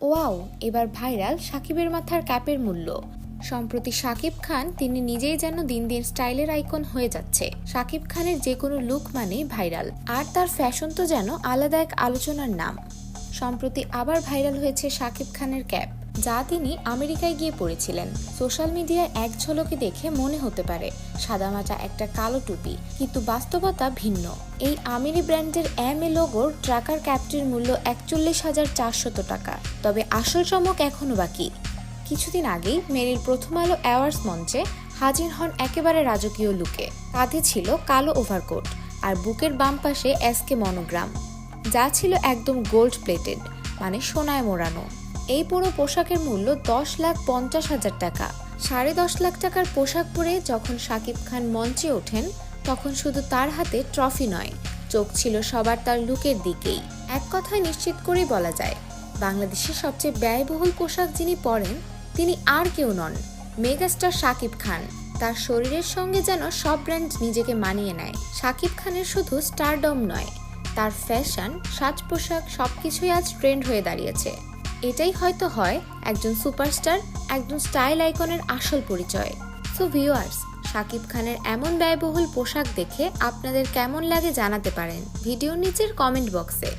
Wow, এবার viral সাকিবের মাথার ক্যাপের মূল্য। সম্প্রতি সাকিব খান তিনি নিজেই যেন দিন দিন স্টাইলের আইকন হয়ে যাচ্ছে। সাকিব খানের যে কোনো লুক মানেই ভাইরাল, আর তার ফ্যাশন তো যেন আলাদা এক আলোচনার নাম। সম্প্রতি আবার ভাইরাল হয়েছে সাকিব খানের ক্যাপ। যা তিনি আমেরিকায় গিয়ে পড়েছিলেন। সোশ্যাল মিডিয়ায় এক ঝলকে দেখে মনে হতে পারে, সাদামাটা একটা কালো টুপি, কিন্তু বাস্তবতা ভিন্ন। এই আমিরি ব্র্যান্ডের এম এ লোগোর ট্রাকার ক্যাপটির মূল্য একচল্লিশ হাজার চারশত টাকা। তবে আসল চমক এখনও বাকি। কিছুদিন আগেই মেরিল প্রথম আলো অ্যাওয়ার্ডস মঞ্চে হাজির হন একেবারে রাজকীয় লুকে। কাঁধে ছিল কালো ওভারকোট আর বুকের বাম পাশে এসকে মনোগ্রাম। যা ছিল একদম গোল্ড প্লেটেড মানে সোনায় মোড়ানো। এই পুরো পোশাকের মূল্য দশ লাখ পঞ্চাশ হাজার টাকা। সাড়ে দশ লাখ টাকার পোশাক পরে যখন শাকিব খান মঞ্চে ওঠেন, তখন শুধু তার হাতে ট্রফি নয়, চোখ ছিল সবার তার লুকের দিকেই। এক কথায় নিশ্চিত করেই বলা যায়, বাংলাদেশের সবচেয়ে ব্যয়বহুল পোশাক যিনি পরেন, তিনি আর কেউ নন, মেগাস্টার শাকিব খান। তার শরীরের সঙ্গে যেন সব ব্র্যান্ড নিজেকে মানিয়ে নেয়। শাকিব খানের শুধু স্টারডম নয়, তার ফ্যাশন, সাজ পোশাক সবকিছুই আজ ট্রেন্ড হয়ে দাঁড়িয়েছে। এটাই হয়তো হয় একজন সুপারস্টার, একজন স্টাইল আইকনের আসল পরিচয়। সো ভিউয়ার্স শাকিব খানের এমন ব্যয়বহুল পোশাক দেখে আপনাদের কেমন লাগে জানাতে পারেন। ভিডিওর নিচের কমেন্ট বক্সে